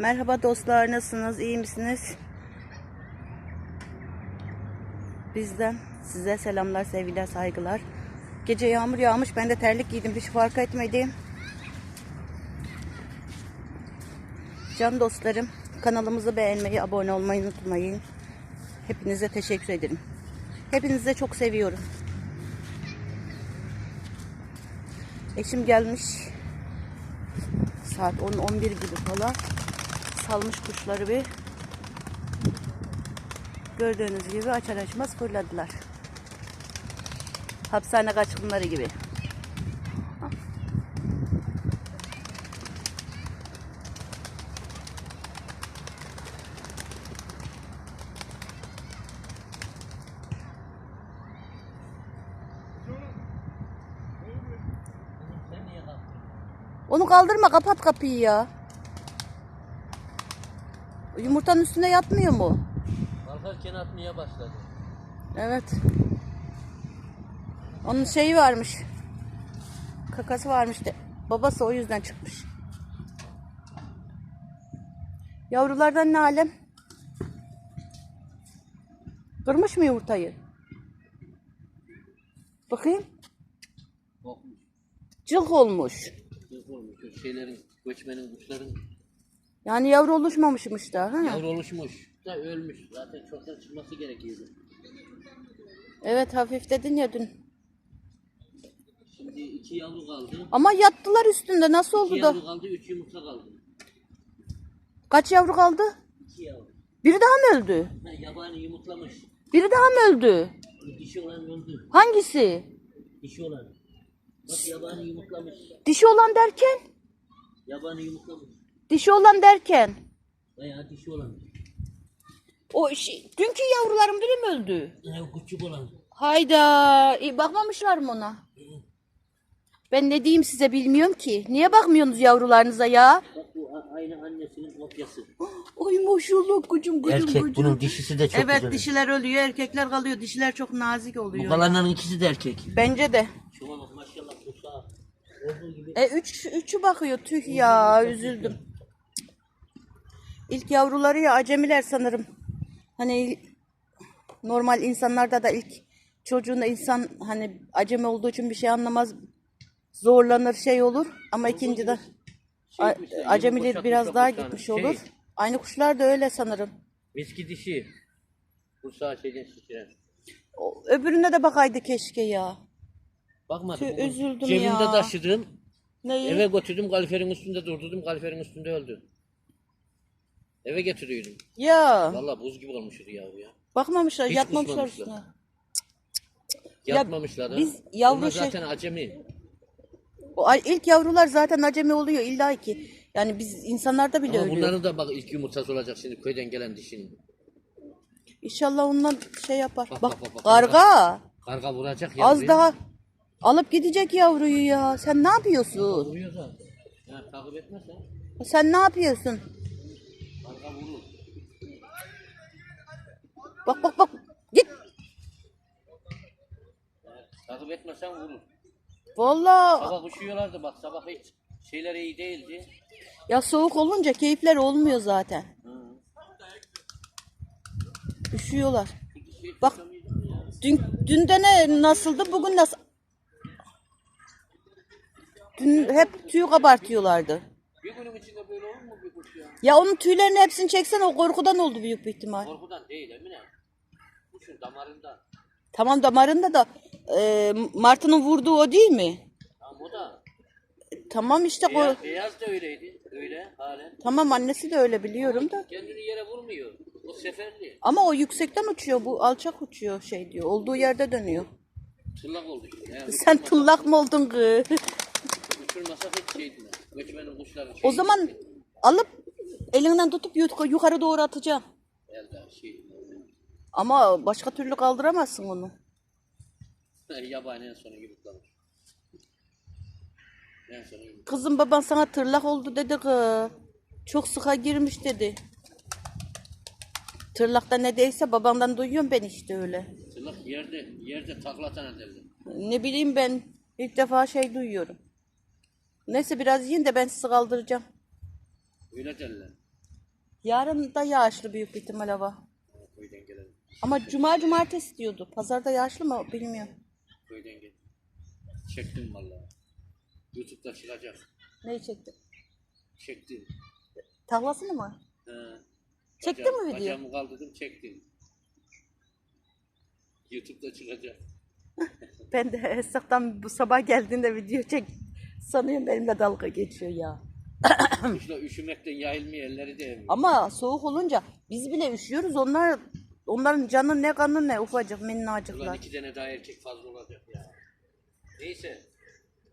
Merhaba dostlar nasılsınız? İyi misiniz? Bizden size selamlar, sevgiler, saygılar. Gece yağmur yağmış. Ben de terlik giydim. Hiç fark etmedim. Can dostlarım, kanalımızı beğenmeyi, abone olmayı unutmayın. Hepinize teşekkür ederim. Hepinizi çok seviyorum. Eşim gelmiş. Saat 10-11 gibi falan. Salmış kuşları bir. Gördüğünüz gibi açar açmaz fırladılar. Hapishane kaçkınları gibi. Onu kaldırma kapat kapıyı ya. Yumurtanın üstüne yatmıyor mu? Kalkarken atmaya başladı. Evet. Onun şeyi varmış. Kakası varmış de. Babası o yüzden çıkmış. Yavrulardan ne alem? Kırmış mı yumurtayı? Bakayım. Cılk olmuş. Yok olmuş. Şeylerin, göçmenin kuşların Yani yavru oluşmamışmış da. Ha? yavru oluşmuş. Da ölmüş. Zaten çoktan çıkması gerekiyordu. Evet hafif dedin ya dün. Şimdi iki yavru kaldı. Ama yattılar üstünde. Nasıl İki oldu da? yavru kaldı, üç yumurta kaldı. Kaç yavru kaldı? İki yavru. Biri daha mı öldü? Ha, yabani yumurtlamış. Biri daha mı öldü? Dişi olan öldü. Hangisi? Dişi olan. Bak yabani yumurtlamış. Dişi olan derken? Yabani yumurtlamış. Dişi olan derken? Bayağı dişi olan. O şey, dünkü yavrularım biri mi öldü? Ha, küçük olan. Hayda, iyi bakmamışlar mı ona? Ben ne diyeyim size bilmiyorum ki. Niye bakmıyorsunuz yavrularınıza ya? Bak bu a- aynı annesinin kopyası. Oy maşallah kucum kucum Erkek kucum. bunun dişisi de çok Evet güzel. dişiler ölüyor, erkekler kalıyor. Dişiler çok nazik Bu oluyor. kalanların ikisi de erkek. Bence de. Şuna bak maşallah. Olduğu gibi. E üç, üçü bakıyor. Tüh ya üzüldüm. İlk yavruları ya acemiler sanırım. Hani normal insanlarda da ilk çocuğunda insan hani acemi olduğu için bir şey anlamaz. Zorlanır şey olur. Ama ikinci de Şey, acemiler biraz daha gitmiş Şey, olur. Aynı kuşlar da öyle sanırım. Miski dişi. Bursa şeyden şişiren. O- Öbürüne de bakaydı keşke ya. Bakmadım. Tüh, üzüldüm Cebimde ya. taşıdım. Neyi? Eve götürdüm kaliferin üstünde durdurdum. Kaliferin üstünde öldü. Eve getiriyordum. Ya Vallahi buz gibi olmuştu yavru ya. bakmamışlar, Hiç yatmamışlar kusmamışlar. üstüne. Yatmamışlar biz yavru Onlar şey- zaten acemi. O ilk yavrular zaten acemi oluyor illa ki. Yani biz insanlarda bile Ama ölüyor. bunların da bak ilk yumurtası olacak şimdi köyden gelen dişinin. İnşallah ondan şey yapar. Bak, Bak, bak, bak, bak, karga Karga vuracak yavruyu. az daha alıp gidecek yavruyu ya. Sen ne yapıyorsun? Vuruyor zaten. Ya takip etmezsen Sen ne yapıyorsun? Bak bak bak. Git. Takip etmezsen vurur. Vallahi Sabah uçuyorlardı bak sabah hiç şeyler iyi değildi. ya soğuk olunca keyifler olmuyor zaten. Hı. Üşüyorlar. Bak dün, dün de ne nasıldı bugün nasıl? Dün hep tüy kabartıyorlardı. bir günün içinde böyle olur mu bir kuş ya? Ya onun tüylerini hepsini çeksen o korkudan oldu büyük bir ihtimal. Korkudan değil Emine. Kuşun damarından. Tamam damarında da e, martının vurduğu o değil mi? Tamam o da. Tamam işte ko- Beyaz, beyaz da öyleydi. Öyle halen. tamam annesi de öyle biliyorum da. Kendini yere vurmuyor. O seferli. Ama o yüksekten uçuyor bu alçak uçuyor şey diyor. Olduğu yerde dönüyor. Tırlak oldu işte. Yani Sen tıllak mı oldun kız? uçurmasak hiç şey etmez. Göçmenin kuşların şey o zaman alıp elinden tutup yuk- yukarı doğru atacağım. Elde şey. Ama başka türlü kaldıramazsın onu. Yabani en sonu gibi kalır. En sonu gibi. Kızım baban sana tırlak oldu dedi kız. Çok sıka girmiş dedi. Tırlakta ne değilse babamdan duyuyorum ben işte öyle. Tırlak yerde, yerde taklatan ederdi. Ne bileyim ben ilk defa şey duyuyorum. Neyse biraz yiyin de ben sizi kaldıracağım. Öyle derler. Yarın da yağışlı büyük ihtimal hava. Köyden gelen. Ama cuma cumartesi diyordu. Pazarda yağışlı mı bilmiyorum. Köyden gelen. Çektim vallahi. Youtube'da çıkacak. Neyi çekti? Çektim. Tavlasını mı? He. Çekti Bacağım- mi video? Bacağımı kaldırdım çektim. Youtube'da çıkacak. Ben de Esnaf'tan bu sabah geldiğinde video çek. Sanıyorum benimle dalga geçiyor ya. Kışla üşümekten yayılmıyor elleri de Ama soğuk olunca biz bile üşüyoruz. Onlar onların canı ne kanı ne ufacık Ulan minnacıklar. iki tane daha erkek fazla olacak ya. Neyse.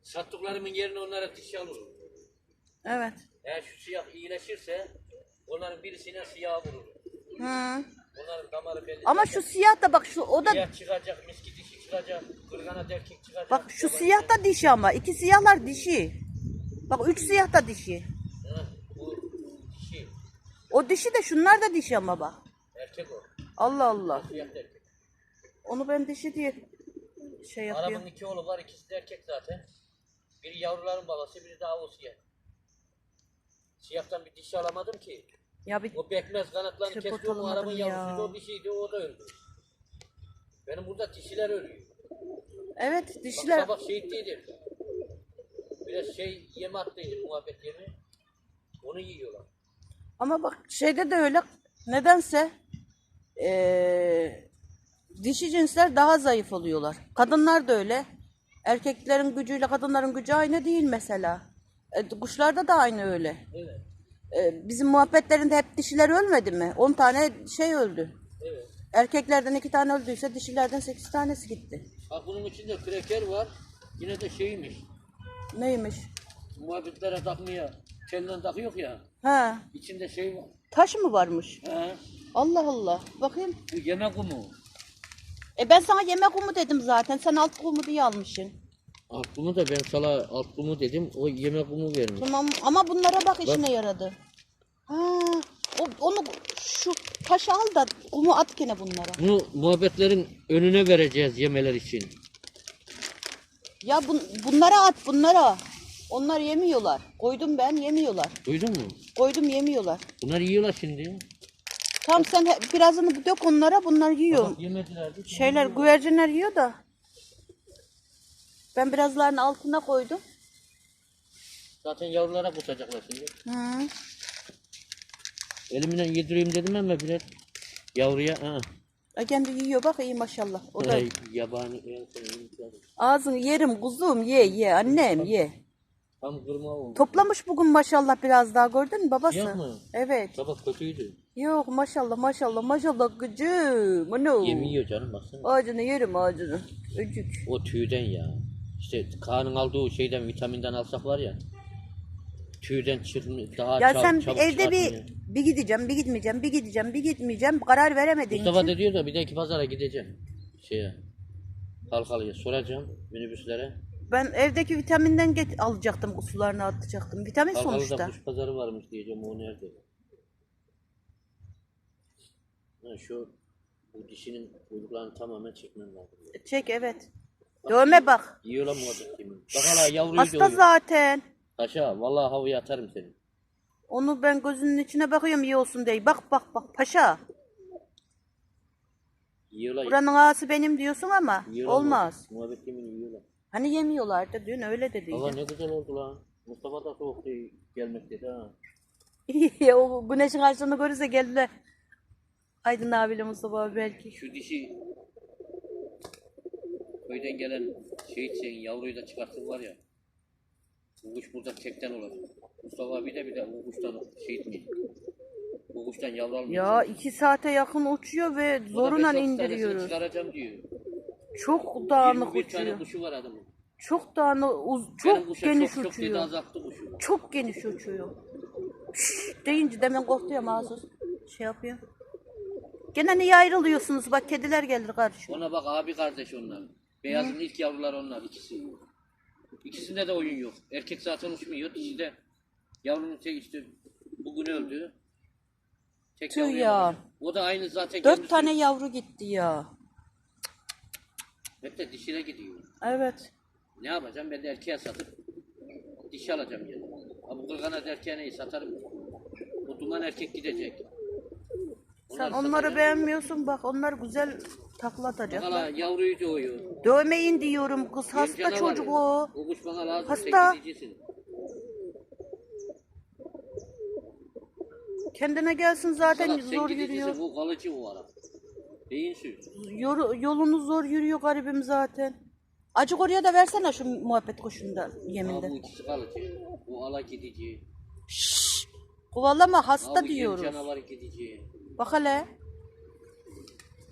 Sattıklarımın yerine onlara dişi alırım. Evet. Eğer şu siyah iyileşirse onların birisine siyah vururum. Hı. Onların damarı belli. Ama şu siyah da bak şu o da Siyah çıkacak, miski dişi çıkacak, kırgana erkek çıkacak. bak şu Yabancı- siyah da dişi ama iki siyahlar dişi. Bak üç siyah da dişi. Hı, bu dişi. O dişi de şunlar da dişi ama bak. Allah Allah. Siyah da erkek. Onu ben dişi diye şey yapıyorum. Arabın iki oğlu var, ikisi de erkek zaten. Biri yavruların babası, biri daha o siyah. Siyahtan bir dişi alamadım ki. Ya bir O bekmez kanatlarını Çöp kesti, o atamadım arabın ya. yavrusuydu, o dişiydi, o da öldü. Benim burada dişiler ölüyor. evet Bak dişiler sabah şehitteydim. Biraz şey yeme attıydım muhabbet yemi. Onu yiyorlar. ama bak şeyde de öyle nedense eee, dişi cinsler daha zayıf oluyorlar. Kadınlar da öyle. Erkeklerin gücüyle kadınların gücü aynı değil mesela. E, kuşlarda da aynı öyle. Evet. E, bizim muhabbetlerinde hep dişiler ölmedi mi? 10 tane şey öldü. Evet. Erkeklerden 2 tane öldüyse dişilerden 8 tanesi gitti. Bak bunun içinde kreker var. Yine de şeymiş. Neymiş? Muhabbetlere takmaya tellen takıyor ya. Ha, İçinde şey var. taş mı varmış? He. Allah Allah. Bakayım. Bu yeme kumu. E ben sana yemek kumu dedim zaten. Sen alt kumu diye almışsın. Alt kumu da ben sana alt kumu dedim. O yeme kumu vermiş. Tamam ama bunlara bak işine yaradı. Ha, o, onu şu taşı al da kumu at gene bunlara. Bunu muhabbetlerin önüne vereceğiz yemeler için. Ya bun, bunlara at bunlara. Onlar yemiyorlar. Koydum ben yemiyorlar. Duydun mu? Koydum yemiyorlar. Bunlar yiyorlar şimdi. Tamam sen he- birazını dök onlara bunlar yiyor. Yemediler. de. Şeyler güvercinler yiyor da. Ben birazlarını altına koydum. Zaten yavrulara kusacaklar şimdi. Hı. Elimden yedireyim dedim ama biraz yavruya ha. E kendi yiyor bak iyi maşallah. O da Ay, yabani en son yumurtladı. ağzını yerim kuzum ye ye annem ye. Tam kırma oldu. Toplamış bugün maşallah biraz daha gördün mü babası? Yok mu? Evet. Sabah kötüydü. Yok maşallah maşallah maşallah gıcım. Ano. Yemiyor canım baksana. Ağacını yerim ağacını. Öcük. O tüyden ya. İşte Kaan'ın aldığı şeyden vitaminden alsak var ya. Tüyden çıkmıyor. Daha Ya çab- sen çabuk evde bir çıkartmıyor. bir gideceğim, bir gitmeyeceğim, bir gideceğim, bir gitmeyeceğim. Karar veremediğin Mustafa için. da diyor da bir dahaki pazara gideceğim. Şeye. Halkalı'ya soracağım minibüslere. Ben evdeki vitaminden get alacaktım, sularını atacaktım. Vitamin Halkalı'da sonuçta. kuş pazarı varmış diyeceğim o nerede? Ha, şu bu dişinin kuyruklarını tamamen çekmem lazım. Çek evet. Dövme bak. Yiyorlar orada kimin? Bak hala yavruyu Hasta doğuyor. zaten. Paşa vallahi havaya atarım seni. Onu ben gözünün içine bakıyorum iyi olsun diye. Bak bak bak paşa. Yiyorlar. Buranın ağası benim diyorsun ama yiyorlar olmaz. Muhabbet, muhabbet yemini yiyorlar. Hani yemiyorlardı dün öyle dediydi. Hava ne güzel oldu lan. Mustafa da soğuk değil gelmek dedi ha. İyi o güneşin karşısını görürse geldiler. Aydın abiyle Mustafa abi belki. Şu dişi köyden gelen şehit şeyin yavruyu da çıkarttım var ya. Bu kuş burada tekten olacak. Mustafa abi de bir de bu kuştan şehit mi? Bu kuştan yavru almayacak. Ya iki saate yakın uçuyor ve zoruna indiriyoruz. çıkaracağım diyor. Çok dağınık 21 tane uçuyor. kuşu var adamın. Çok dağınık, uz- Benim çok kuşa geniş çok, çok dedi uçuyor. azalttı kuşu. Çok geniş uçuyor. Şşş deyince demin korktu ya mahsus. Şey yapıyor. Gene niye ayrılıyorsunuz? Bak kediler gelir karşı. Ona bak abi kardeş onlar. Beyazın ilk yavruları onlar ikisi. İkisinde de oyun yok. Erkek zaten uçmuyor. Dişi de yavrunun tek işte bugün öldü. Tek Tüh yavruya ya. O da aynı zaten Dört kendisi. tane yavru gitti ya. Hep de dişine gidiyor. Evet. Ne yapacağım? Ben de erkeğe satıp dişi alacağım yani. Bu kırgana erkeğe neyi satarım. O duman erkek gidecek. Sen Onlar onları beğenmiyorsun bak onlar güzel takla atacaklar. Valla yavruyu doğuyor. Dövmeyin diyorum kız hasta çocuk o. O kuş bana lazım. Hasta. Kendine gelsin zaten Salak, zor yürüyor. O kalıcı o ara. Beyinsiz. Yoru, yolunu zor yürüyor garibim zaten. Acık oraya da versene şu muhabbet kuşunda Ama yeminde. bu ikisi kalıcı. O ala gidici. Şşş. Kovalama hasta Abi diyoruz. canavarı gidici. Bak hele.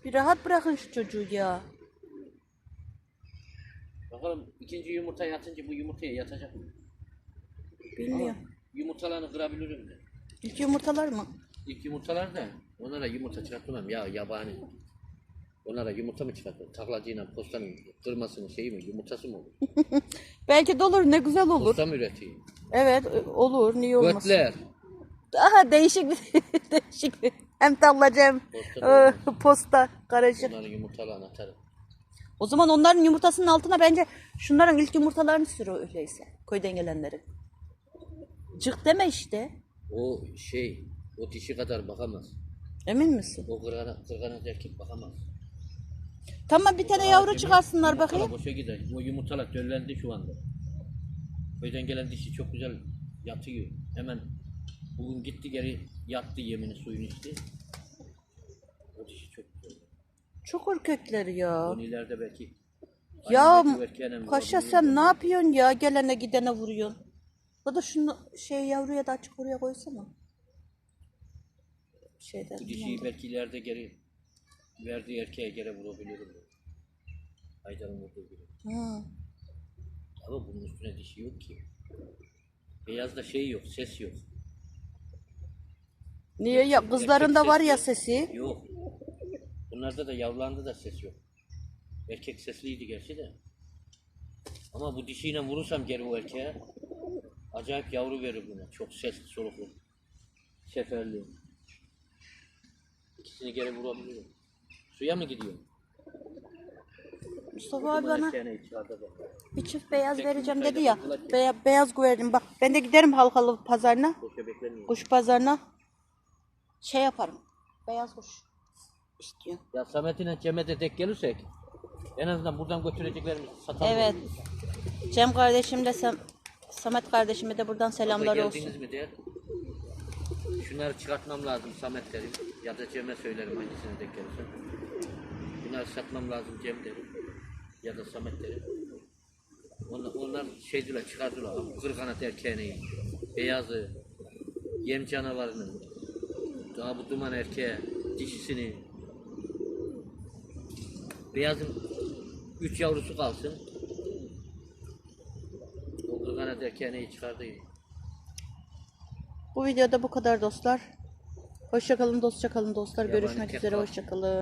Bir rahat bırakın şu çocuğu ya. Bakalım ikinci yumurta yatınca bu yumurtaya yatacak mı? Bilmiyorum. Yumurtalarını kırabilirim de. İlk yumurtalar mı? İlk yumurtalar da onlara yumurta çıkartmam ya yabani. Onlara yumurta mı çıkartmam? Taklacıyla postanın kırmasının şeyi mi yumurtası mı olur? Belki de olur ne güzel olur. Posta mı üretiyor? Evet ö- olur niye olmasın. Götler. Aha değişik bir değişik bir. Hem tavlacı hem Posta e, posta karışık. Onların yumurtalarını atarım. O zaman onların yumurtasının altına bence şunların ilk yumurtalarını sür öyleyse. Köyden gelenlerin. Cık deme işte. O şey, o dişi kadar bakamaz. Emin misin? O kırgana, kırgana erkek bakamaz. Tamam bir tane yavru çıkarsınlar bakayım. boşa gider. O yumurtalar döllendi şu anda. Köyden gelen dişi çok güzel yatıyor. Hemen bugün gitti geri yattı yemini suyunu içti. O dişi çok güzel. Çok ürkekler ya. Onu ileride belki Ya Aynı belki erkeğine mi Paşa vurabilir sen ne yapıyorsun ya? Gelene gidene vuruyorsun. Ya da şunu şey yavruya da açık oraya koysana. Şeyden. Bu dişiyi belki ileride geri verdiği erkeğe geri vurabilirim. Haydar'ın vurduğu gibi. Hı. Ama bunun üstüne dişi yok ki. Beyazda şey yok, ses yok. Niye ya kızlarında var ya sesi. Yok. Bunlarda da yavrularında da ses yok. Erkek sesliydi gerçi de. Ama bu dişiyle vurursam geri o erkeğe acayip yavru verir buna. Çok sesli, soluklu. Seferli. İkisini geri vurabilirim. Suya mı gidiyor? Mustafa abi bana bir çift beyaz Tek vereceğim dedi ya. beyaz güvercin bak. Ben de giderim halkalı pazarına. Kuş pazarına. Şey yaparım. Beyaz kuş. İstiyorum. Ya Samet'ine Cem'e tek gelirsek en azından buradan götüreceklerimizi satalım. Evet. Cem kardeşim de Sam Samet kardeşime de buradan selamlar Abla olsun. geldiniz mi der. Şunları çıkartmam lazım Samet derim. Ya da Cem'e söylerim hangisine denk gelirse. Bunları satmam lazım Cem derim. Ya da Samet derim. Onlar, onlar şeydiler çıkardılar. Kırkanat erkeğini, beyazı, yem canavarını, daha bu duman erkeğe, dişisini. Beyazın üç yavrusu kalsın. O kırkanat erkeğini çıkardı. Bu videoda bu kadar dostlar. Hoşçakalın, dostça kalın dostlar. Görüşmek üzere, hoşçakalın.